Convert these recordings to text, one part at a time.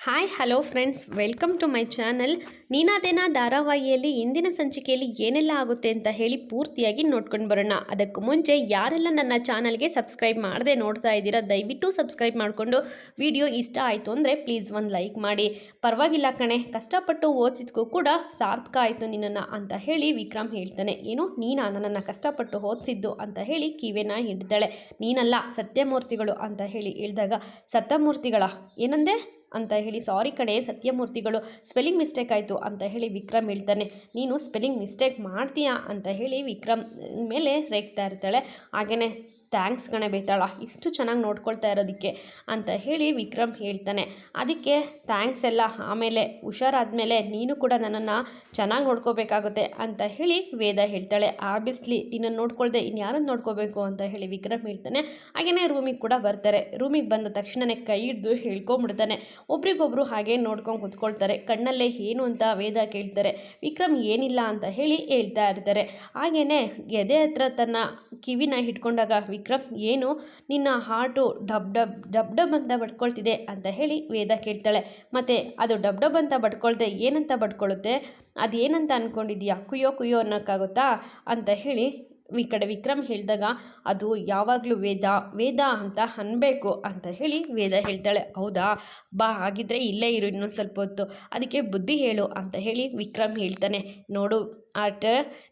Hi hello friends welcome to my channel ನೀನಾದೇನಾ ಧಾರಾವಾಹಿಯಲ್ಲಿ ಇಂದಿನ ಸಂಚಿಕೆಯಲ್ಲಿ ಏನೆಲ್ಲ ಆಗುತ್ತೆ ಅಂತ ಹೇಳಿ ಪೂರ್ತಿಯಾಗಿ ನೋಡ್ಕೊಂಡು ಬರೋಣ. ಅದಕ್ಕೂ ಮುಂಚೆ ಯಾರೆಲ್ಲ ನನ್ನ ಚಾನಲ್ಗೆ ಸಬ್ಸ್ಕ್ರೈಬ್ ಮಾಡದೆ ನೋಡ್ತಾ ಇದ್ದೀರಾ, ದಯವಿಟ್ಟು ಸಬ್ಸ್ಕ್ರೈಬ್ ಮಾಡಿಕೊಂಡು ವಿಡಿಯೋ ಇಷ್ಟ ಆಯಿತು ಅಂದರೆ ಪ್ಲೀಸ್ ಒಂದು ಲೈಕ್ ಮಾಡಿ. ಪರವಾಗಿಲ್ಲ ಕಣೆ, ಕಷ್ಟಪಟ್ಟು ಓದಿಸಿದ್ಕೂ ಕೂಡ ಸಾರ್ಥಕ ಆಯಿತು ನಿನ್ನನ್ನು ಅಂತ ಹೇಳಿ ವಿಕ್ರಮ್ ಹೇಳ್ತಾನೆ. ಏನು, ನೀನಾ ನನ್ನನ್ನು ಕಷ್ಟಪಟ್ಟು ಓದಿಸಿದ್ದು ಅಂತ ಹೇಳಿ ಕಿವೇನಾ ಹಿಡ್ತಾಳೆ ನೀನಲ್ಲ, ಸತ್ಯಮೂರ್ತಿಗಳು ಅಂತ ಹೇಳಿ ಹೇಳಿದಾಗ, ಸತ್ಯಮೂರ್ತಿಗಳ? ಏನಂದೆ? ಅಂತ ಹೇಳಿ, ಸಾರಿ ಕಡೆ ಸತ್ಯಮೂರ್ತಿಗಳು ಸ್ಪೆಲ್ಲಿಂಗ್ ಮಿಸ್ಟೇಕ್ ಆಯಿತು ಅಂತ ಹೇಳಿ ವಿಕ್ರಮ್ ಹೇಳ್ತಾನೆ. ನೀನು ಸ್ಪೆಲ್ಲಿಂಗ್ ಮಿಸ್ಟೇಕ್ ಮಾಡ್ತೀಯಾ? ಅಂತ ಹೇಳಿ ವಿಕ್ರಮ್ ಮೇಲೆ ರೇಗ್ತಾ ಇರ್ತಾಳೆ. ಹಾಗೆಯೇ ಥ್ಯಾಂಕ್ಸ್ ಕಣೆ ಬೇತಾಳ, ಇಷ್ಟು ಚೆನ್ನಾಗಿ ನೋಡ್ಕೊಳ್ತಾ ಇರೋದಕ್ಕೆ ಅಂತ ಹೇಳಿ ವಿಕ್ರಮ್ ಹೇಳ್ತಾನೆ. ಅದಕ್ಕೆ ಥ್ಯಾಂಕ್ಸ್ ಎಲ್ಲ ಆಮೇಲೆ, ಹುಷಾರಾದ್ಮೇಲೆ ನೀನು ಕೂಡ ನನ್ನನ್ನು ಚೆನ್ನಾಗಿ ನೋಡ್ಕೋಬೇಕಾಗುತ್ತೆ ಅಂತ ಹೇಳಿ ವೇದ ಹೇಳ್ತಾಳೆ. ಆಬ್ವಿಯಸ್ಲಿ ನಿನ್ನನ್ನು ನೋಡ್ಕೊಳ್ದೆ ಇನ್ಯಾರನ್ನು ನೋಡ್ಕೋಬೇಕು? ಅಂತ ಹೇಳಿ ವಿಕ್ರಮ್ ಹೇಳ್ತಾನೆ. ಹಾಗೆಯೇ ರೂಮಿಗೆ ಕೂಡ ಬರ್ತಾರೆ. ರೂಮಿಗೆ ಬಂದ ತಕ್ಷಣನೇ ಕೈ ಹಿಡಿದು ಹೇಳ್ಕೊಂಬಿಡ್ತಾನೆ. ಒಬ್ರಿಗೊಬ್ರು ಹಾಗೆ ನೋಡ್ಕೊಂಡು ಕುತ್ಕೊಳ್ತಾರೆ. ಕಣ್ಣಲ್ಲೇ ಏನು ಅಂತ ವೇದ ಕೇಳ್ತಾರೆ. ವಿಕ್ರಮ್ ಏನಿಲ್ಲ ಅಂತ ಹೇಳಿ ಹೇಳ್ತಾ ಇರ್ತಾರೆ. ಹಾಗೇನೆ ಎದೆ ಹತ್ರ ತನ್ನ ಕಿವಿನ ಹಿಡ್ಕೊಂಡಾಗ, ವಿಕ್ರಮ್, ಏನು? ನಿನ್ನ heart dub dub dub dub ಅಂತ ಬಡ್ಕೊಳ್ತಿದೆ ಅಂತ ಹೇಳಿ ವೇದ ಕೇಳ್ತಾಳೆ. ಮತ್ತು, ಅದು ಡಬ್ ಡಬ್ ಅಂತ ಬಡ್ಕೊಳ್ದೆ ಏನಂತ ಬಡ್ಕೊಳ್ಳುತ್ತೆ ಅದೇನಂತ ಅಂದ್ಕೊಂಡಿದ್ಯಾ ಕುಯ್ಯೋ ಕುಯ್ಯೋ ಅನ್ನೋಕ್ಕಾಗುತ್ತಾ? ಅಂತ ಹೇಳಿ ಈ ಕಡೆ ವಿಕ್ರಮ್ ಹೇಳಿದಾಗ, ಅದು ಯಾವಾಗಲೂ ವೇದ ವೇದ ಅಂತ ಅನ್ಬೇಕು ಅಂತ ಹೇಳಿ ವೇದ ಹೇಳ್ತಾಳೆ. ಹೌದಾ? ಬಾ, ಹಾಗಿದ್ರೆ ಇಲ್ಲೇ ಇರು, ಇನ್ನೊಂದು ಸ್ವಲ್ಪ ಹೊತ್ತು. ಅದಕ್ಕೆ ಬುದ್ಧಿ ಹೇಳು ಅಂತ ಹೇಳಿ ವಿಕ್ರಮ್ ಹೇಳ್ತಾನೆ. ನೋಡು ಆಟ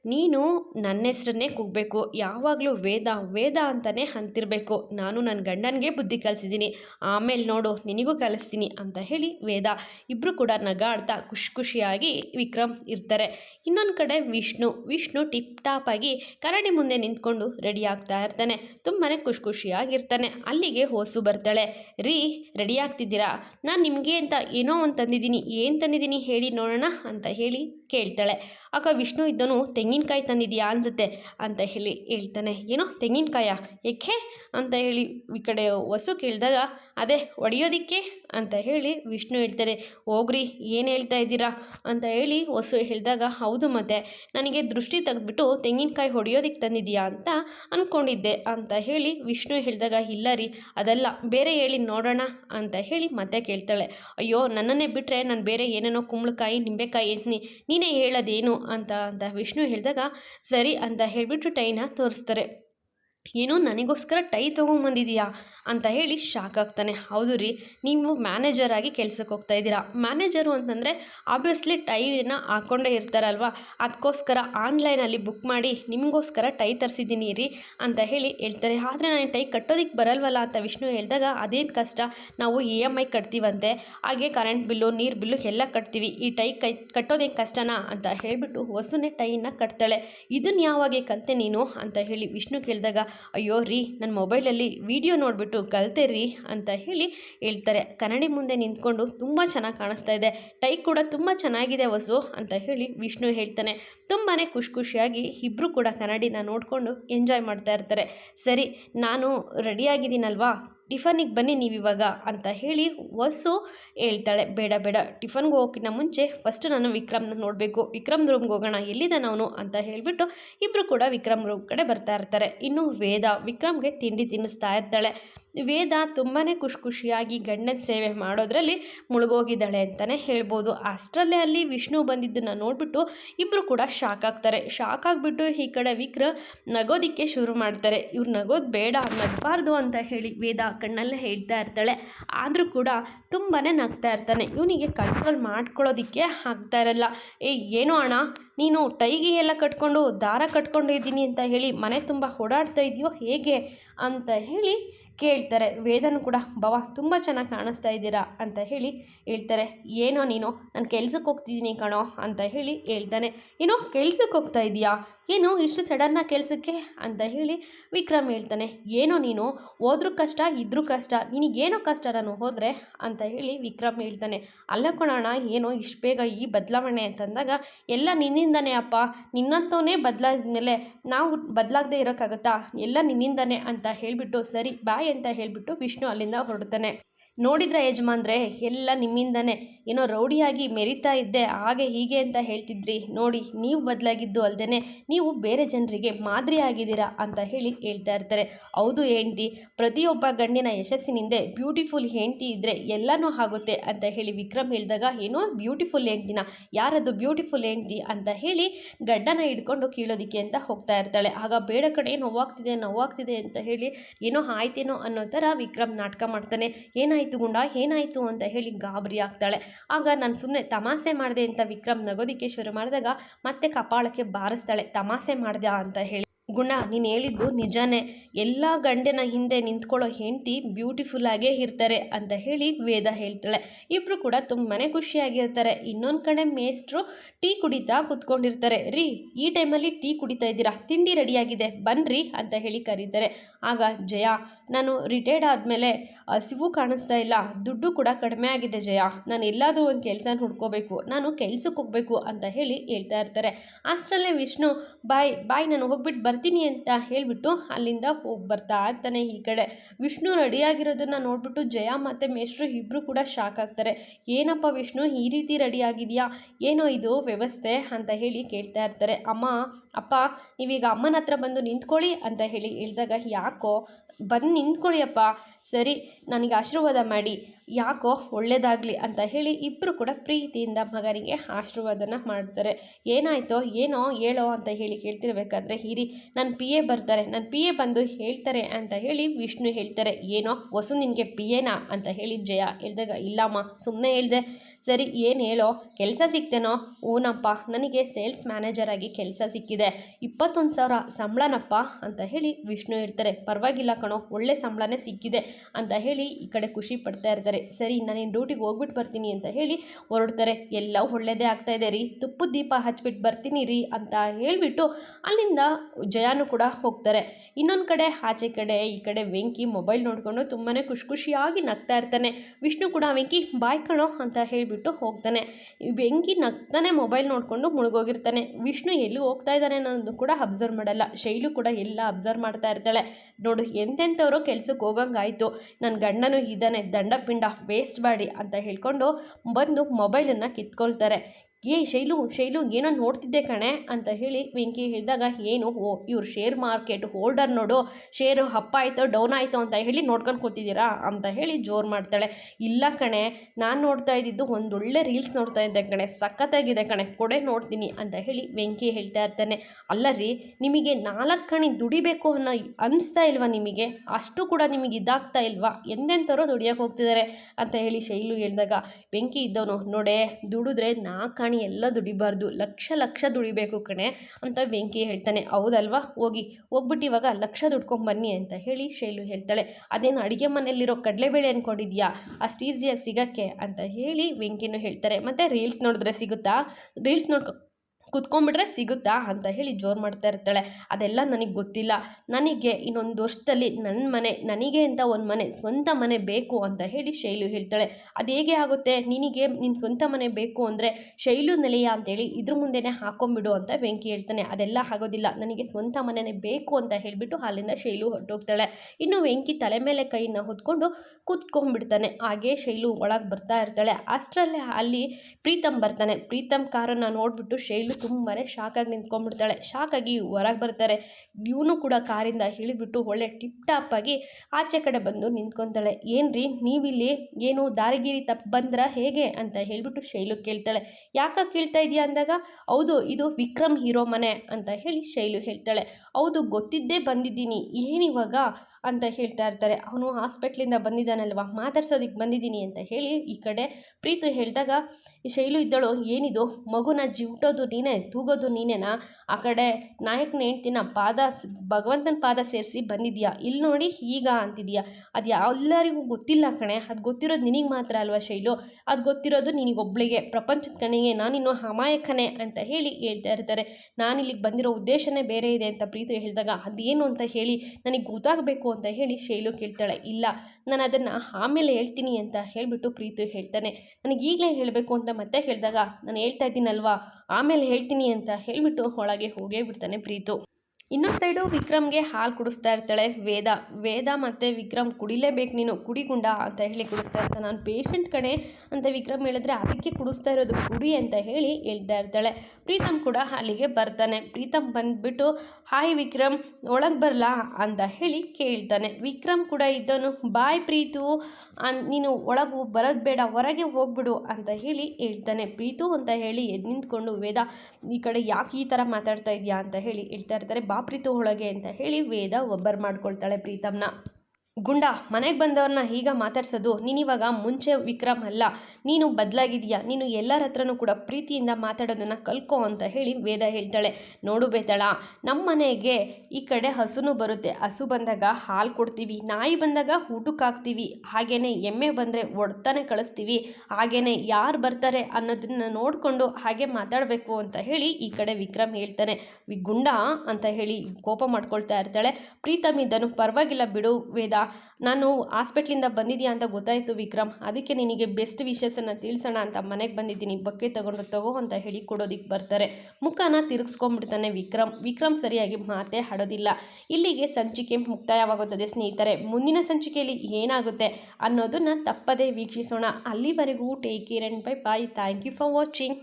ನೀನು ನನ್ನ ಹೆಸ್ರನ್ನೇ ಕೂಗಬೇಕು. ಯಾವಾಗಲೂ ವೇದ ವೇದ ಅಂತಲೇ ಅಂತಿರಬೇಕು. ನಾನು ನನ್ನ ಗಂಡನಿಗೆ ಬುದ್ಧಿ ಕಲಿಸಿದ್ದೀನಿ. ಆಮೇಲೆ ನೋಡು, ನಿನಗೂ ಕಲಿಸ್ತೀನಿ ಅಂತ ಹೇಳಿ ವೇದ. ಇಬ್ಬರು ಕೂಡ ನಗಾಡ್ತಾ ಖುಷಿ ಖುಷಿಯಾಗಿ ವಿಕ್ರಮ್ ಇರ್ತಾರೆ. ಇನ್ನೊಂದು ಕಡೆ ವಿಷ್ಣು. ವಿಷ್ಣು ಟಿಪ್ ಟಾಪ್ ಆಗಿ ಕರಡಿ ಮುಂದೆ ನಿಂತ್ಕೊಂಡು ರೆಡಿ ಆಗ್ತಾ ಇರ್ತಾನೆ. ತುಂಬಾ ಖುಷಿ ಖುಷಿಯಾಗಿರ್ತಾನೆ ಅಲ್ಲಿಗೆ ಹೋಸು ಬರ್ತಾಳೆ. ರೀ ರೆಡಿ ಆಗ್ತಿದ್ದೀರಾ? ನಾನು ನಿಮಗೆ ಅಂತ ಏನೋ ಒಂದು ತಂದಿದ್ದೀನಿ. ಏನು ತಂದಿದ್ದೀನಿ ಹೇಳಿ ನೋಡೋಣ ಅಂತ ಹೇಳಿ ಕೇಳ್ತಾಳೆ. ಆಗ ವಿಷ್ಣು ಇದ್ದನು ತೆಂಗಿನಕಾಯಿ ತಂದಿದೆಯಾ ಅನ್ಸುತ್ತೆ ಅಂತ ಹೇಳಿ ಹೇಳ್ತಾನೆ. ಏನೋ ತೆಂಗಿನಕಾಯ? ಏಕೆ ಅಂತ ಹೇಳಿ ಈ ಕಡೆ ಹೊಸು ಕೇಳಿದಾಗ, ಅದೇ ಒಡೆಯೋದಿಕ್ಕೆ ಅಂತ ಹೇಳಿ ವಿಷ್ಣು ಹೇಳ್ತಾರೆ ಹೋಗ್ರಿ, ಏನು ಹೇಳ್ತಾ ಇದ್ದೀರಾ? ಅಂತ ಹೇಳಿ ಹೊಸು ಹೇಳಿದಾಗ, ಹೌದು ಮತ್ತೆ. ನನಗೆ ದೃಷ್ಟಿ ತೆಗೆದ್ಬಿಟ್ಟು ತೆಂಗಿನಕಾಯಿ ಹೊಡೆಯೋದಿಕ್ಕೆ ತಂದಿದ್ಯಾ ಅಂತ ಅಂದ್ಕೊಂಡಿದ್ದೆ ಅಂತ ಹೇಳಿ ವಿಷ್ಣು ಹೇಳಿದಾಗ, ಇಲ್ಲ ರೀ, ಅದೆಲ್ಲ ಬೇರೆ ಹೇಳಿ ನೋಡೋಣ ಅಂತ ಹೇಳಿ ಮತ್ತೆ ಕೇಳ್ತಾಳೆ. ಅಯ್ಯೋ, ನನ್ನನ್ನೇ ಬಿಟ್ಟರೆ ನಾನು ಬೇರೆ ಏನೇನೋ ಕುಂಬಳಕಾಯಿ, ನಿಂಬೆಕಾಯಿ ಅಂತೀನಿ, ನೀನೇ ಹೇಳೋದೇನು ಅಂತ ಅಂತ ವಿಷ್ಣು ಹೇಳಿದಾಗ, ಸರಿ ಅಂತ ಹೇಳಿಬಿಟ್ಟು ಟೈನ ತೋರಿಸ್ತಾರೆ. ಏನೋ ನನಗೋಸ್ಕರ ಟೈ ತೊಗೊಂಬಂದಿದೀಯಾ ಅಂತ ಹೇಳಿ ಶಾಕ್ ಆಗ್ತಾನೆ. ಹೌದು ರೀ, ನೀವು ಮ್ಯಾನೇಜರ್ ಆಗಿ ಕೆಲ್ಸಕ್ಕೆ ಹೋಗ್ತಾ ಇದ್ದೀರಾ? ಮ್ಯಾನೇಜರು ಅಂತಂದರೆ ಆಬ್ವಿಯಸ್ಲಿ ಟೈನ ಹಾಕ್ಕೊಂಡೇ ಇರ್ತಾರಲ್ವ? ಅದಕ್ಕೋಸ್ಕರ ಆನ್ಲೈನಲ್ಲಿ ಬುಕ್ ಮಾಡಿ, ನಿಮಗೋಸ್ಕರ ಟೈ ತರಿಸಿದ್ದೀನಿ ರೀ ಅಂತ ಹೇಳಿ ಹೇಳ್ತಾರೆ. ಆದರೆ ನಾನು ಟೈ ಕಟ್ಟೋದಕ್ಕೆ ಬರಲ್ವಲ್ಲ ಅಂತ ವಿಷ್ಣು ಹೇಳಿದಾಗ ಅದೇನು ಕಷ್ಟ, ನಾವು ಇ ಎಂ ಐ ಕಟ್ತೀವಂತೆ. ಹಾಗೆ ಕರೆಂಟ್ ಬಿಲ್ಲು ನೀರು ಬಿಲ್ಲು ಎಲ್ಲ ಕಟ್ತೀವಿ. ಈ ಟೈ ಕೈ, ಕಟ್ಟೋದೇನು ಕಷ್ಟನಾ ಅಂತ ಹೇಳಿಬಿಟ್ಟು ಹೊಸನೇ ಟೈನ ಕಟ್ತಾಳೆ. ಇದನ್ನು ಯಾವಾಗೆ ಕಲಿತೆ ನೀನು? ಅಂತ ಹೇಳಿ ವಿಷ್ಣು ಕೇಳಿದಾಗ, ಅಯ್ಯೋ ರೀ ನನ್ನ ಮೊಬೈಲಲ್ಲಿ ವಿಡಿಯೋ ನೋಡಿಬಿಟ್ಟು ಕಲಿತೆ ಕಲ್ತಿರ್ರಿ ಅಂತ ಹೇಳಿ ಹೇಳ್ತಾರೆ. ಕನ್ನಡಿ ಮುಂದೆ ನಿಂತ್ಕೊಂಡು ತುಂಬ ಚೆನ್ನಾಗಿ ಕಾಣಿಸ್ತಾ ಇದೆ. ಟೈ ಕೂಡ ತುಂಬ ಚೆನ್ನಾಗಿದೆ ವಸು ಅಂತ ಹೇಳಿ ವಿಷ್ಣು ಹೇಳ್ತಾನೆ. ತುಂಬಾ ಖುಷಿ ಖುಷಿಯಾಗಿ ಇಬ್ಬರು ಕೂಡ ಕನ್ನಡಿನ ನೋಡಿಕೊಂಡು ಎಂಜಾಯ್ ಮಾಡ್ತಾ ಇರ್ತಾರೆ. ಸರಿ, ನಾನು ರೆಡಿಯಾಗಿದ್ದೀನಲ್ವಾ ಟಿಫನಿಗೆ ಬನ್ನಿ ನೀವಿವಾಗ ಅಂತ ಹೇಳಿ ವಸು ಹೇಳ್ತಾಳೆ. ಬೇಡ ಬೇಡ, ಟಿಫನ್ಗೆ ಹೋಗೋಕ್ಕಿಂತ ಮುಂಚೆ ಫಸ್ಟ್ ನಾನು ವಿಕ್ರಮ್ನ ನೋಡಬೇಕು. ವಿಕ್ರಮ್ ರೂಮ್ಗೆ ಹೋಗೋಣ, ಎಲ್ಲಿದ್ದಾನೆ ಅವನು ಅಂತ ಹೇಳಿಬಿಟ್ಟು ಇಬ್ಬರು ಕೂಡ ವಿಕ್ರಮ್ ರೂಮ್ ಕಡೆ ಬರ್ತಾ ಇರ್ತಾರೆ. ಇನ್ನು ವೇದ, ವಿಕ್ರಮ್ಗೆ ತಿಂಡಿ ತಿನ್ನಿಸ್ತಾ ಇರ್ತಾಳೆ. ವೇದ ತುಂಬಾ ಖುಷಿ ಖುಷಿಯಾಗಿ ಗಂಡನ ಸೇವೆ ಮಾಡೋದ್ರಲ್ಲಿ ಮುಳುಗೋಗಿದ್ದಾಳೆ ಅಂತಲೇ ಹೇಳ್ಬೋದು. ಅಷ್ಟರಲ್ಲೇ ಅಲ್ಲಿ ವಿಷ್ಣು ಬಂದಿದ್ದನ್ನು ನೋಡಿಬಿಟ್ಟು ಇಬ್ಬರು ಕೂಡ ಶಾಕ್ ಆಗ್ತಾರೆ. ಶಾಕ್ ಆಗಿಬಿಟ್ಟು ಈ ಕಡೆ ವಿಕ್ರ ನಗೋದಿಕ್ಕೆ ಶುರು ಮಾಡ್ತಾರೆ. ಇವ್ರು ನಗೋದು ಬೇಡ, ನಗಬಾರ್ದು ಅಂತ ಹೇಳಿ ವೇದ ಕಣ್ಣಲ್ಲೇ ಹೇಳ್ತಾ ಇರ್ತಾಳೆ. ಆದರೂ ಕೂಡ ತುಂಬಾ ನಗ್ತಾ ಇರ್ತಾನೆ. ಇವನಿಗೆ ಕಂಟ್ರೋಲ್ ಮಾಡ್ಕೊಳ್ಳೋದಕ್ಕೆ ಆಗ್ತಾ ಇರಲ್ಲ. ಏ, ಏನು ಅಣ್ಣ? ನೀನು ಟೈಗೆ ಎಲ್ಲ ಕಟ್ಕೊಂಡು, ದಾರ ಕಟ್ಕೊಂಡು ಇದ್ದೀನಿ ಅಂತ ಹೇಳಿ ಮನೆ ತುಂಬ ಓಡಾಡ್ತಾ ಇದೆಯೋ ಹೇಗೆ? ಅಂತ ಹೇಳಿ ಕೇಳ್ತಾರೆ. ವೇದನು ಕೂಡ ಬವ ತುಂಬ ಚೆನ್ನಾಗಿ ಕಾಣಿಸ್ತಾ ಇದ್ದೀರಾ? ಅಂತ ಹೇಳಿ ಹೇಳ್ತಾರೆ. ಏನೋ ನೀನು, ನಾನು ಕೆಲ್ಸಕ್ಕೆ ಹೋಗ್ತಿದ್ದೀನಿ ಕಣೋ, ಅಂತ ಹೇಳಿ ಹೇಳ್ತಾನೆ. ಏನೋ ಕೆಲ್ಸಕ್ಕೆ ಹೋಗ್ತಾ ಇದೀಯಾ? ಏನು ಇಷ್ಟು ಸಡನ್ನ ಕೆಲಸಕ್ಕೆ ಅಂತ ಹೇಳಿ ವಿಕ್ರಮ್ ಹೇಳ್ತಾನೆ, ಏನೋ ನೀನು, ಹೋದ್ರೂ ಕಷ್ಟ, ಇದ್ರೂ ಕಷ್ಟ, ನಿನಗೇನೋ ಕಷ್ಟ ನಾನು ಹೋದರೆ? ಅಂತ ಹೇಳಿ ವಿಕ್ರಮ್ ಹೇಳ್ತಾನೆ, ಅಲ್ಲ ಕೊಡೋಣ ಏನೋ ಇಷ್ಟು ಬೇಗ ಈ ಬದಲಾವಣೆ ಅಂತಂದಾಗ ಎಲ್ಲ ನಿನ್ನಿಂದನೇ ಅಪ್ಪ, ನಿನ್ನಂತವನೇ ಬದಲಾದ ಮೇಲೆ ನಾವು ಬದಲಾಗದೆ ಇರೋಕ್ಕಾಗತ್ತಾ? ಎಲ್ಲ ನಿನ್ನಿಂದನೇ, ಅಂತ ಹೇಳಿಬಿಟ್ಟು, ಸರಿ, ಬಾಯ್, ಅಂತ ಹೇಳಿಬಿಟ್ಟು ವಿಷ್ಣು ಅಲ್ಲಿಂದ ಹೊರಡ್ತಾನೆ. ನೋಡಿದ್ರ ಯಜಮಾನ್ರೆ, ಎಲ್ಲ ನಿಮ್ಮಿಂದನೇ. ಏನೋ ರೌಡಿಯಾಗಿ ಮೆರಿತಾ ಇದ್ದೆ, ಹಾಗೆ ಹೀಗೆ ಅಂತ ಹೇಳ್ತಿದ್ರಿ. ನೋಡಿ, ನೀವು ಬದಲಾಗಿದ್ದು ಅಲ್ಲದೆ ನೀವು ಬೇರೆ ಜನರಿಗೆ ಮಾದರಿ ಆಗಿದ್ದೀರಾ ಅಂತ ಹೇಳಿ ಹೇಳ್ತಾ ಇರ್ತಾರೆ. ಹೌದು ಹೆಂಡ್ತಿ, ಪ್ರತಿಯೊಬ್ಬ ಗಂಡಿನ ಯಶಸ್ಸಿನಿಂದೆ ಬ್ಯೂಟಿಫುಲ್ ಹೆಂಡ್ತಿ ಇದ್ದರೆ ಎಲ್ಲನೂ ಆಗುತ್ತೆ ಅಂತ ಹೇಳಿ ವಿಕ್ರಮ್ ಹೇಳಿದಾಗ, ಏನೋ ಬ್ಯೂಟಿಫುಲ್ ಹೆಂಡ್ತಿನ ಯಾರದು ಬ್ಯೂಟಿಫುಲ್ ಹೆಂಡ್ತಿ ಅಂತ ಹೇಳಿ ಗಡ್ಡನ ಹಿಡ್ಕೊಂಡು ಕೀಳೋದಿಕ್ಕೆ ಅಂತ ಹೋಗ್ತಾ ಇರ್ತಾಳೆ. ಆಗ ಬೇಡ ಕಡೆ ನೋವಾಗ್ತಿದೆ ನೋವಾಗ್ತಿದೆ ಅಂತ ಹೇಳಿ, ಏನೋ ಆಯ್ತೇನೋ ಅನ್ನೋ ಥರ ವಿಕ್ರಮ್ ನಾಟಕ ಮಾಡ್ತಾನೆ. ಏನಾಯ್ತು? ಗುಂಡ ಏನಾಯಿತು ಅಂತ ಹೇಳಿ ಗಾಬರಿ ಆಗ್ತಾಳೆ. ಆಗ ನಾನು ಸುಮ್ಮನೆ ತಮಾಸೆ ಮಾಡಿದೆ ಅಂತ ವಿಕ್ರಮ್ ನಗೋದಿಕ್ಕೆ ಶುರು ಮಾಡಿದಾಗ ಮತ್ತೆ ಕಪಾಳಕ್ಕೆ ಬಾರಿಸ್ತಾಳೆ. ತಮಾಸೆ ಮಾಡ್ದೆ ಅಂತ ಹೇಳಿ. ಗುಣ, ನೀನು ಹೇಳಿದ್ದು ನಿಜಾನೇ. ಎಲ್ಲ ಗಂಡನ ಹಿಂದೆ ನಿಂತ್ಕೊಳ್ಳೋ ಹೆಂಡತಿ ಬ್ಯೂಟಿಫುಲ್ ಆಗೇ ಇರ್ತಾರೆ ಅಂತ ಹೇಳಿ ವೇದ ಹೇಳ್ತಾಳೆ. ಇಬ್ಬರು ಕೂಡ ತುಂಬಾ ಖುಷಿಯಾಗಿರ್ತಾರೆ. ಇನ್ನೊಂದು ಕಡೆ ಮೇಸ್ಟ್ರು ಟೀ ಕುಡಿತಾ ಕುತ್ಕೊಂಡಿರ್ತಾರೆ. ರೀ, ಈ ಟೈಮಲ್ಲಿ ಟೀ ಕುಡಿತಾ ಇದ್ದೀರಾ? ತಿಂಡಿ ರೆಡಿಯಾಗಿದೆ. ಬನ್ನಿರಿ ಅಂತ ಹೇಳಿ ಕರೀತಾರೆ. ಆಗ ಜಯ ನಾನು ರಿಟೈರ್ಡ್ ಆದಮೇಲೆ ಹಸಿವು ಕಾಣಿಸ್ತಾ ಇಲ್ಲ, ದುಡ್ಡು ಕೂಡ ಕಡಿಮೆ ಆಗಿದೆ ಜಯ, ನಾನು ಎಲ್ಲಾದರೂ ಒಂದು ಕೆಲಸ ಹುಡ್ಕೋಬೇಕು, ನಾನು ಕೆಲ್ಸಕ್ಕೆ ಹೋಗಬೇಕು ಅಂತ ಹೇಳಿ ಹೇಳ್ತಾ ಇರ್ತಾರೆ. ಅಷ್ಟರಲ್ಲೇ ವಿಷ್ಣು, ಬಾಯ್ ಬಾಯ್, ನಾನು ಹೋಗ್ಬಿಟ್ಟು ಬರ್ತೀನಿ ಅಂತ ಹೇಳಿಬಿಟ್ಟು ಅಲ್ಲಿಂದ ಹೋಗಿ ಬರ್ತಾ ಇರ್ತಾನೆ ಈ ಕಡೆ. ವಿಷ್ಣು ರೆಡಿಯಾಗಿರೋದನ್ನು ನೋಡಿಬಿಟ್ಟು ಜಯ ಮತ್ತು ಮೇಷ್ಟ್ರು ಇಬ್ಬರು ಕೂಡ ಶಾಕ್ ಆಗ್ತಾರೆ. ಏನಪ್ಪ ವಿಷ್ಣು, ಈ ರೀತಿ ರೆಡಿ ಆಗಿದೆಯಾ? ಏನೋ ಇದು ವ್ಯವಸ್ಥೆ ಅಂತ ಹೇಳಿ ಕೇಳ್ತಾ ಇರ್ತಾರೆ. ಅಮ್ಮ, ಅಪ್ಪ, ನೀವೀಗ ಅಮ್ಮನ ಹತ್ರ ಬಂದು ನಿಂತ್ಕೊಳ್ಳಿ ಅಂತ ಹೇಳಿ ಹೇಳಿದಾಗ, ಯಾಕೋ? ಬಂದು ನಿಂತ್ಕೊಳ್ಳಿಯಪ್ಪ ಸರಿ, ನನಗೆ ಆಶೀರ್ವಾದ ಮಾಡಿ. ಯಾಕೋ ಒಳ್ಳೇದಾಗಲಿ ಅಂತ ಹೇಳಿ ಇಬ್ಬರು ಕೂಡ ಪ್ರೀತಿಯಿಂದ ಮಗನಿಗೆ ಆಶೀರ್ವಾದನ ಮಾಡ್ತಾರೆ. ಏನಾಯ್ತೋ, ಏನೋ ಹೇಳೋ ಅಂತ ಹೇಳಿ ಕೇಳ್ತಿರ್ಬೇಕಾದ್ರೆ, ಹಿರಿ ನನ್ನ ಪಿ ಎ ಬರ್ತಾರೆ ನನ್ನ ಪಿ ಎ ಬಂದು ಹೇಳ್ತಾರೆ ಅಂತ ಹೇಳಿ ವಿಷ್ಣು ಹೇಳ್ತಾರೆ. ಏನೋ ಹೊಸ ನಿನಗೆ ಪಿ ಎನಾ ಅಂತ ಹೇಳಿ ಜಯ ಹೇಳಿದಾಗ, ಇಲ್ಲಮ್ಮ ಸುಮ್ಮನೆ ಹೇಳಿದೆ. ಸರಿ, ಏನು ಹೇಳೋ, ಕೆಲಸ ಸಿಕ್ತೇನೋ? ಓನಪ್ಪ ನನಗೆ ಸೇಲ್ಸ್ ಮ್ಯಾನೇಜರ್ ಆಗಿ ಕೆಲಸ ಸಿಕ್ಕಿದೆ. ಇಪ್ಪತ್ತೊಂದು ಸಾವಿರ ಸಂಬಳನಪ್ಪ ಅಂತ ಹೇಳಿ ವಿಷ್ಣು ಇರ್ತಾರೆ ಪರವಾಗಿಲ್ಲ ಕಣೋ, ಒಳ್ಳೆ ಸಂಬಳನೇ ಸಿಕ್ಕಿದೆ ಅಂತ ಹೇಳಿ ಈ ಕಡೆ ಖುಷಿ ಪಡ್ತಾ ಇರ್ತಾರೆ. ಸರಿ, ನಾನೇನು ಡ್ಯೂಟಿಗೆ ಹೋಗ್ಬಿಟ್ಟು ಬರ್ತೀನಿ ಅಂತ ಹೇಳಿ ಹೊರಡ್ತಾರೆ. ಎಲ್ಲ ಒಳ್ಳೆಯದೇ ಆಗ್ತಾ ಇದೆ ರೀ ತುಪ್ಪದ ದೀಪ ಹಚ್ಬಿಟ್ಟು ಬರ್ತೀನಿ ರೀ ಅಂತ ಹೇಳಿಬಿಟ್ಟು ಅಲ್ಲಿಂದ ಜಯಾನು ಕೂಡ ಹೋಗ್ತಾರೆ. ಇನ್ನೊಂದು ಕಡೆ, ಆಚೆ ಕಡೆ, ಈ ಕಡೆ ವೆಂಕಿ ಮೊಬೈಲ್ ನೋಡಿಕೊಂಡು ತುಂಬಾ ಖುಷಿ ಖುಷಿಯಾಗಿ ನಗ್ತಾ ಇರ್ತಾನೆ. ವಿಷ್ಣು ಕೂಡ ವೆಂಕಿ, ಬಾಯ್ ಕಣೋ ಅಂತ ಹೇಳಿಬಿಟ್ಟು ಹೋಗ್ತಾನೆ. ವೆಂಕಿ ನಗ್ತಾನೆ ಮೊಬೈಲ್ ನೋಡಿಕೊಂಡು ಮುಳುಗೋಗಿರ್ತಾನೆ. ವಿಷ್ಣು ಎಲ್ಲಿ ಹೋಗ್ತಾ ಇದ್ದಾನೆ ಅನ್ನೋದು ಕೂಡ ಅಬ್ಸರ್ವ್ ಮಾಡಲ್ಲ. ಶೈಲು ಕೂಡ ಎಲ್ಲ ಅಬ್ಸರ್ವ್ ಮಾಡ್ತಾ ಇರ್ತಾಳೆ. ನೋಡು ಎಂತೆಂಥವ್ರು ಕೆಲ್ಸಕ್ಕೆ ಹೋಗಂಗಾಯ್ತು. ನನ್ನ ಗಂಡನೂ ಇದ್ದಾನೆ ದಂಡ ಪಿಂಡ ವೇಸ್ಟ್ ಮಾಡಿ ಅಂತ ಹೇಳ್ಕೊಂಡು ಬಂದು ಮೊಬೈಲನ್ನು ಕಿತ್ಕೊಳ್ತಾರೆ. ಏ ಶೈಲು ಶೈಲು, ಏನೋ ನೋಡ್ತಿದ್ದೆ ಕಣೆ ಅಂತ ಹೇಳಿ ವೆಂಕಿ ಹೇಳಿದಾಗ, ಏನು? ಓ, ಇವ್ರು ಶೇರ್ ಮಾರ್ಕೆಟ್ ಹೋಲ್ಡರ್ ನೋಡು ಶೇರು ಹಪ್ಪ ಆಯಿತೋ ಡೌನ್ ಆಯಿತೋ ಅಂತ ಹೇಳಿ ನೋಡ್ಕೊಂಡು ಕೂತಿದ್ದೀರಾ ಅಂತ ಹೇಳಿ ಜೋರು ಮಾಡ್ತಾಳೆ. ಇಲ್ಲ ಕಣೆ, ನಾನು ನೋಡ್ತಾ ಇದ್ದಿದ್ದು ಒಂದೊಳ್ಳೆ ರೀಲ್ಸ್ ನೋಡ್ತಾ ಇದ್ದೆ ಕಣೆ, ಸಖತ್ತಾಗಿದೆ ಕಣೆ, ಕೊಡೆ ನೋಡ್ತೀನಿ ಅಂತ ಹೇಳಿ ವೆಂಕಿ ಹೇಳ್ತಾ ಇರ್ತಾನೆ. ಅಲ್ಲ ರೀ, ನಿಮಗೆ ನಾಲ್ಕು ಕಣಿ ದುಡಿಬೇಕು ಅನ್ನೋ ಅನಿಸ್ತಾ ಇಲ್ವಾ ನಿಮಗೆ? ಅಷ್ಟು ಕೂಡ ನಿಮಗೆ ಇದಾಗ್ತಾ ಇಲ್ವಾ? ಎಂದೆಂಥರೋ ದುಡಿಯೋಕೆ ಹೋಗ್ತಿದ್ದಾರೆ ಅಂತ ಹೇಳಿ ಶೈಲು ಹೇಳಿದಾಗ ವೆಂಕಿ ಇದ್ದವನು, ನೋಡೆ, ದುಡಿದ್ರೆ ನಾಲ್ಕು ಎಲ್ಲ ದುಡಿಬಾರ್ದು. ಲಕ್ಷ ಲಕ್ಷ ದುಡಿಬೇಕು ಕಣೆ ಅಂತ ವೆಂಕಿ ಹೇಳ್ತಾನೆ. ಹೌದಲ್ವಾ? ಹೋಗಿ. ಹೋಗ್ಬಿಟ್ಟು ಇವಾಗ ಲಕ್ಷ ದುಡ್ಕೊಂಬನ್ನಿ ಅಂತ ಹೇಳಿ ಶೈಲು ಹೇಳ್ತಾಳೆ. ಅದೇನು ಅಡುಗೆ ಮನೆಯಲ್ಲಿರೋ ಕಡಲೆಬೇಳೆ ಅಂದ್ಕೊಂಡಿದ್ಯಾ ಅಷ್ಟು ಈಸಿಯಾಗಿ ಸಿಗೋಕ್ಕೆ ಅಂತ ಹೇಳಿ ವೆಂಕಿನೂ ಹೇಳ್ತಾರೆ. ಮತ್ತು ರೀಲ್ಸ್ ನೋಡಿದ್ರೆ ಸಿಗುತ್ತಾ? ರೀಲ್ಸ್ ನೋಡ್ಕೊ ಕುತ್ಕೊಂಡ್ಬಿಟ್ರೆ ಸಿಗುತ್ತಾ ಅಂತ ಹೇಳಿ ಜೋರು ಮಾಡ್ತಾ ಇರ್ತಾಳೆ. ಅದೆಲ್ಲ ನನಗೆ ಗೊತ್ತಿಲ್ಲ. ನನಗೆ ಇನ್ನೊಂದು ವರ್ಷದಲ್ಲಿ ನನ್ನ ಮನೆ, ನನಗೆ ಅಂತ ಒಂದು ಮನೆ, ಸ್ವಂತ ಮನೆ ಬೇಕು ಅಂತ ಹೇಳಿ ಶೈಲು ಹೇಳ್ತಾಳೆ. ಅದು ಹೇಗೆ ಆಗುತ್ತೆ? ನಿನಗೆ ನಿನ್ನ ಸ್ವಂತ ಮನೆ ಬೇಕು ಅಂದರೆ ಶೈಲು ನೆಲೆಯ ಅಂತೇಳಿ ಇದ್ರ ಮುಂದೆನೇ ಹಾಕೊಂಬಿಡು ಅಂತ ವೆಂಕಿ ಹೇಳ್ತಾನೆ. ಅದೆಲ್ಲ ಆಗೋದಿಲ್ಲ. ನನಗೆ ಸ್ವಂತ ಮನೆನೇ ಬೇಕು ಅಂತ ಹೇಳಿಬಿಟ್ಟು ಅಲ್ಲಿಂದ ಶೈಲು ಹೊರಟೋಗ್ತಾಳೆ. ಇನ್ನು ವೆಂಕಿ ತಲೆ ಮೇಲೆ ಕೈನ ಹೊತ್ಕೊಂಡು ಕೂತ್ಕೊಂಡ್ಬಿಡ್ತಾನೆ. ಹಾಗೆ ಶೈಲು ಒಳಗೆ ಬರ್ತಾ ಇರ್ತಾಳೆ. ಅಷ್ಟರಲ್ಲೇ ಅಲ್ಲಿ ಪ್ರೀತಮ್ ಬರ್ತಾನೆ. ಪ್ರೀತಮ್ ಕಾರನ್ನು ನೋಡಿಬಿಟ್ಟು ಶೈಲು ತುಂಬಾ ಶಾಕಾಗಿ ನಿಂತ್ಕೊಂಡ್ಬಿಡ್ತಾಳೆ. ಶಾಕಾಗಿ ಹೊರಗೆ ಬರ್ತಾರೆ. ಇವನು ಕೂಡ ಕಾರಿಂದ ಇಳಿದ್ಬಿಟ್ಟು ಒಳ್ಳೆ ಟಿಪ್ ಟಾಪ್ ಆಗಿ ಆಚೆ ಕಡೆ ಬಂದು ನಿಂತ್ಕೊತಾಳೆ. ಏನು ನೀವಿಲ್ಲಿ ಏನು ದಾರಿಗಿರಿ ತಪ್ಪು ಬಂದ್ರ ಹೇಗೆ ಅಂತ ಹೇಳ್ಬಿಟ್ಟು ಶೈಲು ಕೇಳ್ತಾಳೆ. ಯಾಕೆ ಕೇಳ್ತಾ ಇದೆಯಾ ಅಂದಾಗ, ಹೌದು, ಇದು ವಿಕ್ರಮ್ ಹೀರೋ ಮನೆ ಅಂತ ಹೇಳಿ ಶೈಲು ಹೇಳ್ತಾಳೆ. ಹೌದು, ಗೊತ್ತಿದ್ದೇ ಬಂದಿದ್ದೀನಿ. ಏನಿವಾಗ ಅಂತ ಹೇಳ್ತಾ ಇರ್ತಾರೆ. ಅವನು ಹಾಸ್ಪಿಟ್ಲಿಂದ ಬಂದಿದ್ದಾನಲ್ವ? ಮಾತಾಡ್ಸೋದಕ್ಕೆ ಬಂದಿದ್ದೀನಿ ಅಂತ ಹೇಳಿ ಈ ಕಡೆ ಪ್ರೀತು ಹೇಳಿದಾಗ, ಈ ಶೈಲು ಇದ್ದಳು, ಏನಿದು? ಮಗುನ ಜಿವ್ಟೋದು ನೀನೇ, ತೂಗೋದು ನೀನೇನಾ? ಆ ಕಡೆ ನಾಯಕನ ಹೆಂಡ್ತಿನ ಪಾದ ಭಗವಂತನ ಪಾದ ಸೇರಿಸಿ ಬಂದಿದ್ಯಾ? ಇಲ್ಲಿ ನೋಡಿ ಈಗ ಅಂತಿದ್ಯಾ? ಅದು ಎಲ್ಲರಿಗೂ ಗೊತ್ತಿಲ್ಲ ಕಣೆ. ಅದು ಗೊತ್ತಿರೋದು ನಿನಗೆ ಮಾತ್ರ ಅಲ್ವಾ ಶೈಲು? ಅದು ಗೊತ್ತಿರೋದು ನಿನಗೊಬ್ಳಿಗೆ. ಪ್ರಪಂಚದ ಕಣಿಗೆ ನಾನಿನ್ನು ಅಮಾಯಕನೇ ಅಂತ ಹೇಳಿ ಹೇಳ್ತಾ ಇರ್ತಾರೆ. ನಾನು ಇಲ್ಲಿಗೆ ಬಂದಿರೋ ಉದ್ದೇಶನೇ ಬೇರೆ ಇದೆ ಅಂತ ಪ್ರೀತು ಹೇಳಿದಾಗ, ಅದೇನು? ಅಂತ ಹೇಳಿ, ನನಗೆ ಗೊತ್ತಾಗಬೇಕು ಅಂತ ಹೇಳಿ ಶೈಲು ಕೇಳ್ತಾಳೆ. ಇಲ್ಲ, ನಾನು ಅದನ್ನು ಆಮೇಲೆ ಹೇಳ್ತೀನಿ ಅಂತ ಹೇಳಿಬಿಟ್ಟು ಪ್ರೀತು ಹೇಳ್ತಾನೆ. ನನಗೆ ಈಗಲೇ ಹೇಳಬೇಕು ಅಂತ ಮತ್ತೆ ಹೇಳಿದಾಗ, ನಾನು ಹೇಳ್ತಾ ಇದ್ದೀನಲ್ವಾ? ಆಮೇಲೆ ಹೇಳ್ತೀನಿ ಅಂತ ಹೇಳಿಬಿಟ್ಟು ಒಳಗೆ ಹೋಗೇ ಬಿಡ್ತಾನೆ ಪ್ರೀತು. ಇನ್ನೊಂದು ಸೈಡು ವಿಕ್ರಮ್ಗೆ ಹಾಲು ಕುಡಿಸ್ತಾ ಇರ್ತಾಳೆ. ವೇದ ವೇದ ಮತ್ತು ವಿಕ್ರಮ್ ಕುಡಿಲೇಬೇಕು ನೀನು, ಕುಡಿಗುಂಡ ಅಂತ ಹೇಳಿ ಕುಡಿಸ್ತಾ ಇರ್ತಾನೆ ನಾನು ಪೇಷಂಟ್ ಕಣೆ ಅಂತ ವಿಕ್ರಮ್ ಹೇಳಿದ್ರೆ ಅದಕ್ಕೆ ಕುಡಿಸ್ತಾ ಇರೋದು ಕುಡಿ ಅಂತ ಹೇಳಿ ಹೇಳ್ತಾ ಇರ್ತಾಳೆ. ಪ್ರೀತಮ್ ಕೂಡ ಅಲ್ಲಿಗೆ ಬರ್ತಾನೆ. ಪ್ರೀತಮ್ ಬಂದುಬಿಟ್ಟು, ಹಾಯ್ ವಿಕ್ರಮ್, ಒಳಗೆ ಬರಲಾ? ಅಂತ ಹೇಳಿ ಕೇಳ್ತಾನೆ. ವಿಕ್ರಮ್ ಕೂಡ ಇದ್ದನು ಬಾಯ್ ಪ್ರೀತು, ಅನ್, ನೀನು ಒಳಗೆ ಬರೋದು ಬೇಡ, ಹೊರಗೆ ಹೋಗ್ಬಿಡು ಅಂತ ಹೇಳಿ ಹೇಳ್ತಾನೆ. ಪ್ರೀತು ಅಂತ ಹೇಳಿ ಎದ್ದು ನಿಂತ್ಕೊಂಡು, ವೇದ, ಈ ಕಡೆ ಯಾಕೆ ಈ ಥರ ಮಾತಾಡ್ತಾ ಇದೆಯಾ? ಅಂತ ಹೇಳಿ ಹೇಳ್ತಾ ಇರ್ತಾರೆ. ಪ್ರೀತು ಒಳಗೆ ಅಂತ ಹೇಳಿ ವೇದ ಒಬ್ಬರು ಮಾಡ್ಕೊಳ್ತಾಳೆ ಪ್ರೀತಮ್ನ. ಗುಂಡ, ಮನೆಗೆ ಬಂದವ್ರನ್ನ ಈಗ ಮಾತಾಡ್ಸೋದು, ನೀನಿವಾಗ ಮುಂಚೆ ವಿಕ್ರಮ್ ಅಲ್ಲ, ನೀನು ಬದಲಾಗಿದೆಯಾ, ನೀನು ಎಲ್ಲರ ಹತ್ರನೂ ಕೂಡ ಪ್ರೀತಿಯಿಂದ ಮಾತಾಡೋದನ್ನು ಕಲ್ಕೊ ಅಂತ ಹೇಳಿ ವೇದ ಹೇಳ್ತಾಳೆ. ನೋಡು ಬೇತಾಳ ನಮ್ಮ ಮನೆಗೆ ಈ ಕಡೆ ಹಸುನೂ ಬರುತ್ತೆ, ಹಸು ಬಂದಾಗ ಹಾಲು ಕೊಡ್ತೀವಿ, ನಾಯಿ ಬಂದಾಗ ಊಟಕ್ಕೆ ಹಾಕ್ತೀವಿ ಹಾಗೆಯೇ ಎಮ್ಮೆ ಬಂದರೆ ಒಡ್ತಾನೆ ಕಳಿಸ್ತೀವಿ ಹಾಗೆಯೇ ಯಾರು ಬರ್ತಾರೆ ಅನ್ನೋದನ್ನು ನೋಡಿಕೊಂಡು ಹಾಗೆ ಮಾತಾಡಬೇಕು ಅಂತ ಹೇಳಿ ಈ ಕಡೆ ವಿಕ್ರಮ್ ಹೇಳ್ತಾನೆ. ವಿ ಗುಂಡ ಅಂತ ಹೇಳಿ ಕೋಪ ಮಾಡ್ಕೊಳ್ತಾ ಇರ್ತಾಳೆ. ಪ್ರೀತಮ್ ಇದ್ದನು ಪರವಾಗಿಲ್ಲ ಬಿಡು ವೇದ ನಾನು ಹಾಸ್ಪಿಟ್ಲಿಂದ ಬಂದಿದ್ಯಾ ಅಂತ ಗೊತ್ತಾಯಿತು ವಿಕ್ರಮ್. ಅದಕ್ಕೆ ನಿನಗೆ ಬೆಸ್ಟ್ ವಿಷಸನ್ನು ತಿಳಿಸೋಣ ಅಂತ ಮನೆಗೆ ಬಂದಿದ್ದೀನಿ. ಬಕ್ಕೆ ತಗೊಂಡು ತಗೋ ಅಂತ ಹೇಳಿ ಕೊಡೋದಿಕ್ಕೆ ಬರ್ತಾರೆ. ಮುಖನ ತಿರುಗಿಸ್ಕೊಂಡ್ಬಿಡ್ತಾನೆ ವಿಕ್ರಮ್. ವಿಕ್ರಮ್ ಸರಿಯಾಗಿ ಮಾತೇ ಆಡೋದಿಲ್ಲ. ಇಲ್ಲಿಗೆ ಸಂಚಿಕೆ ಮುಕ್ತಾಯವಾಗುತ್ತದೆ ಸ್ನೇಹಿತರೆ. ಮುಂದಿನ ಸಂಚಿಕೆಯಲ್ಲಿ ಏನಾಗುತ್ತೆ ಅನ್ನೋದನ್ನು ತಪ್ಪದೇ ವೀಕ್ಷಿಸೋಣ. ಅಲ್ಲಿವರೆಗೂ take care and bye bye thank you for watching